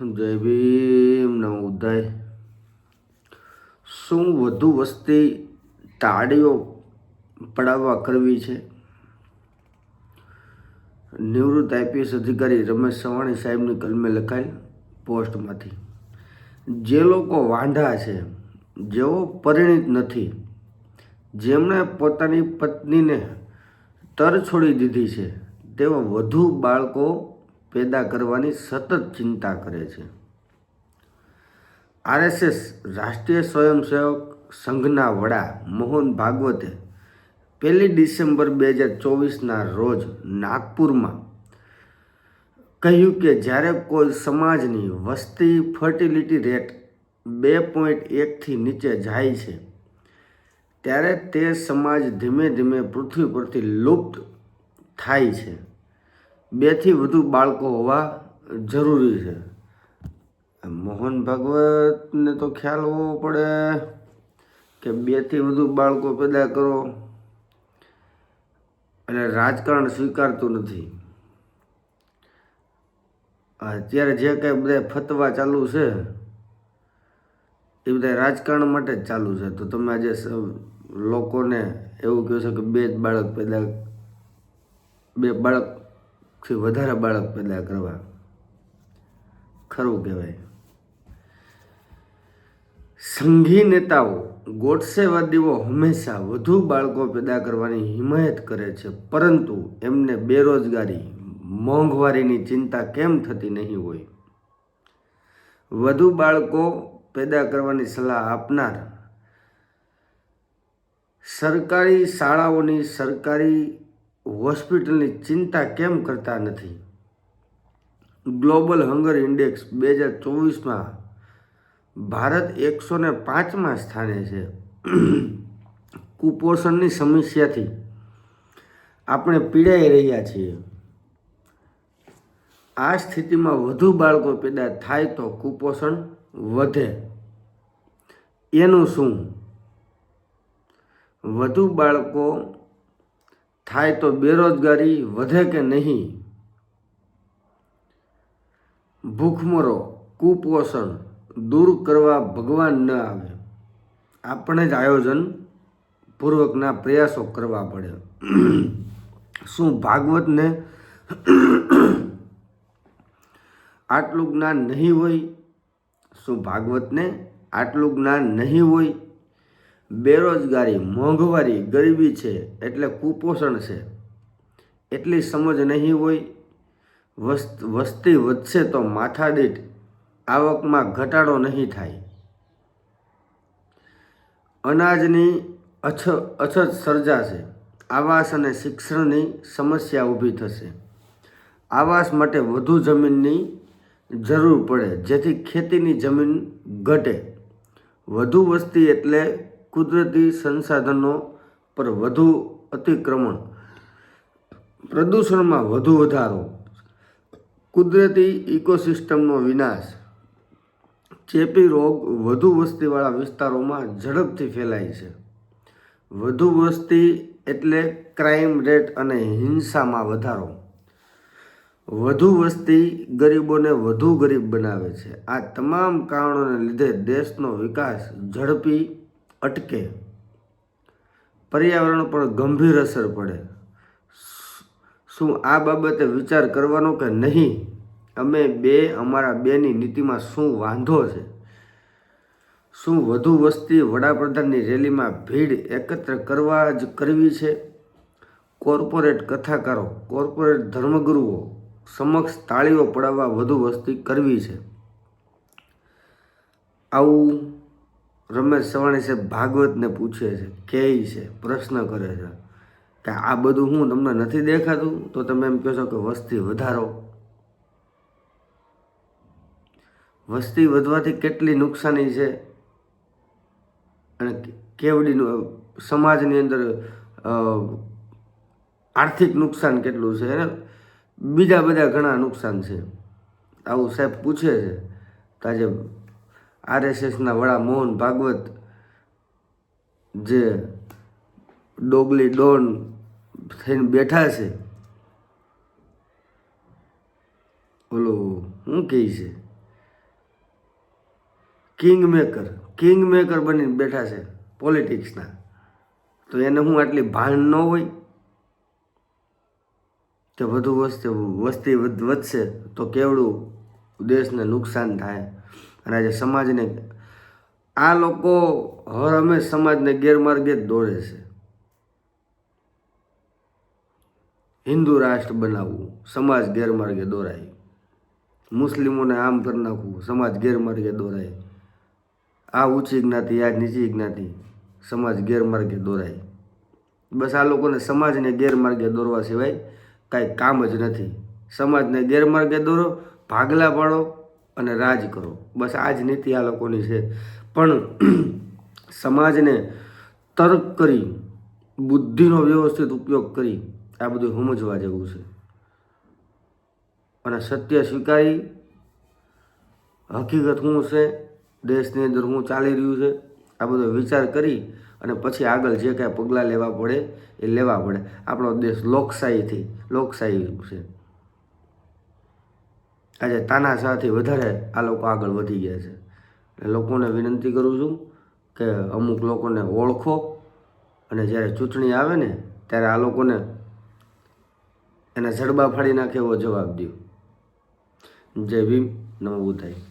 જય ભીમ નમો ઉદય શું વધુ વસ્તી તાળીઓ પડાવવા કરવી છે? નિવૃત્ત આઈપીએસ અધિકારી રમેશ સવાણી સાહેબની કલમે લખાયેલ પોસ્ટમાંથી. જે લોકો વાંઢા છે, જેઓ પરિણિત નથી, જેમણે પોતાની પત્નીને તર છોડી દીધી છે, તેવા વધુ બાળકો પેદા કરવાની સતત ચિંતા કરે છે. આરએસએસ રાષ્ટ્રીય સ્વયંસેવક સંઘના વડા મોહન ભાગવતે પહેલી ડિસેમ્બર બે હજાર ચોવીસના રોજ નાગપુરમાં કહ્યું કે જ્યારે કોઈ સમાજની વસ્તી ફર્ટિલિટી રેટ બે પોઈન્ટ એકથી નીચે જાય છે, ત્યારે તે સમાજ ધીમે ધીમે પૃથ્વી પરથી લુપ્ત થાય છે. બેથી વધુ બાળકો હોવા જરૂરી છે. મોહન ભાગવતને તો ખ્યાલ હોવો પડે કે બેથી વધુ બાળકો પેદા કરો એટલે રાજકારણ સ્વીકારતું નથી. અત્યારે જે કંઈ બધા ફતવા ચાલુ છે, એ બધા રાજકારણ માટે જ ચાલુ છે. તો તમે આજે લોકોને એવું કહો છો કે બે જ બાળક પેદા, બે બાળકથી વધારે બાળક પેદા કરવા. ખરું કહેવાય. સંઘી નેતાઓ ગોડસેવાદીઓ હંમેશા વધુ બાળકો પેદા કરવાની હિમાયત કરે છે, પરંતુ એમને બેરોજગારી, મોંઘવારીની ચિંતા કેમ થતી નહીં હોય? વધુ બાળકો પેદા કરવાની સલાહ આપનાર સરકારી શાળાઓની સરકારી હોસ્પિટલની ચિંતા કેમ કરતા નથી? ગ્લોબલ હંગર ઇન્ડેક્સ બે હજાર ચોવીસમાં ભારત એકસો ને પાંચમાં સ્થાને છે. કુપોષણની સમસ્યાથી આપણે પીડાઈ રહ્યા છીએ. આ સ્થિતિમાં વધુ બાળકો પેદા થાય તો કુપોષણ વધે. એનું શું? વધુ બાળકો થાય તો બેરોજગારી વધે કે નહીં? ભૂખમરો, કુપોષણ દૂર કરવા ભગવાન ન આવે. આપણે જ આયોજન પૂર્વકના પ્રયાસો કરવા પડે. શું ભાગવતને આટલું જ્ઞાન નહીં હોય? શું ભાગવતને આટલું જ્ઞાન નહીં હોય? બેરોજગારી, મોંઘવારી, ગરીબી છે એટલે કુપોષણ છે. એટલી સમજ નહીં હોય, વસ્ત વધશે તો માથાદીઠ આવકમાં ઘટાડો નહીં થાય. અનાજની અછ, અછત સર્જાશે. આવાસ અને શિક્ષણની સમસ્યા ઊભી થશે. આવાસ માટે વધુ જમીનની જરૂર પડે, જેથી ખેતીની જમીન ઘટે. વધુ વસ્તી એટલે કુદરતી સંસાધનો પર વધુ અતિક્રમણ. પ્રદૂષણમાં વધુ વધારો. કુદરતી ઇકોસિસ્ટમનો વિનાશ. ચેપી રોગ વધુ વસ્તીવાળા વિસ્તારોમાં ઝડપથી ફેલાય છે. વધુ વસ્તી એટલે ક્રાઇમ રેટ અને હિંસામાં વધારો. વધુ વસ્તી ગરીબોને વધુ ગરીબ બનાવે છે. આ તમામ કારણોને લીધે દેશનો વિકાસ ઝડપી અટકે. પર્યાવરણ પર ગંભીર અસર પડે. શું આ બાબતે વિચાર કરવાનો કે નહીં? અમે બે, અમારા બેની નીતિમાં શું વાંધો છે? શું વધુ વસ્તી વડાપ્રધાનની રેલીમાં ભીડ એકત્ર કરવા જ કરવી છે? કોર્પોરેટ કથાકારો, કોર્પોરેટ ધર્મગુરુઓ સમક્ષ તાળીઓ પડાવવા વધુ વસ્તી કરવી છે. આવું રમેશ સવાણી સાહેબ ભાગવતને પૂછે છે, કહે છે, પ્રશ્ન કરે છે કે આ બધું હું તમને નથી દેખાતું? તો તમે એમ કહો છો કે વસ્તી વધારો. વસ્તી વધવાથી કેટલી નુકસાની છે? અને કેવડી સમાજની અંદર આર્થિક નુકસાન કેટલું છે? અને બીજા બધા ઘણા નુકસાન છે. આવું સાહેબ પૂછે છે, તો આજે આરએસએસના વડા મોહન ભાગવત, જે ડોગલી ડોન થઈને બેઠા છે. ઓલો શું કહે છે? કિંગ મેકર કિંગ મેકર બનીને બેઠા છે પોલિટિક્સના. તો એને હું આટલી ભાન ન હોય કે વધુ વસ્તી વસ્તી વધ- વધશે તો કેવડું દેશને નુકસાન થાય? અને આજે સમાજને આ લોકો હર હંમેશ સમાજને ગેરમાર્ગે જ દોરે છે. હિન્દુ રાષ્ટ્ર બનાવવું, સમાજ ગેરમાર્ગે દોરાય. મુસ્લિમોને આમ કરી નાખવું, સમાજ ગેરમાર્ગે દોરાય. આ ઊંચી જ્ઞાતિ, આ નીચી જ્ઞાતિ, સમાજ ગેરમાર્ગે દોરાય. બસ આ લોકોને સમાજને ગેરમાર્ગે દોરવા સિવાય કાંઈ કામ જ નથી. સમાજને ગેરમાર્ગે દોરો, ભાગલા પાડો અને રાજ કરો. બસ આ જ નીતિ આ લોકોની છે. પણ સમાજને તર્ક કરી, બુદ્ધિનો વ્યવસ્થિત ઉપયોગ કરી આ બધું સમજવા જેવું છે. અને સત્ય સ્વીકારી, હકીકત શું છે, દેશની અંદર શું ચાલી રહ્યું છે, આ બધો વિચાર કરી અને પછી આગળ જે કાંઈ પગલાં લેવા પડે એ લેવા પડે. આપણો દેશ લોકશાહીથી, લોકશાહી છે. આજે તાનાશાહથી વધારે આ લોકો આગળ વધી ગયા છે. એટલે લોકોને વિનંતી કરું છું કે અમુક લોકોને ઓળખો અને જ્યારે ચૂંટણી આવે ને ત્યારે આ લોકોને એના જડબા ફાડી નાખે એવો જવાબ દો જય ભીમ નવું બુદ્ધાય.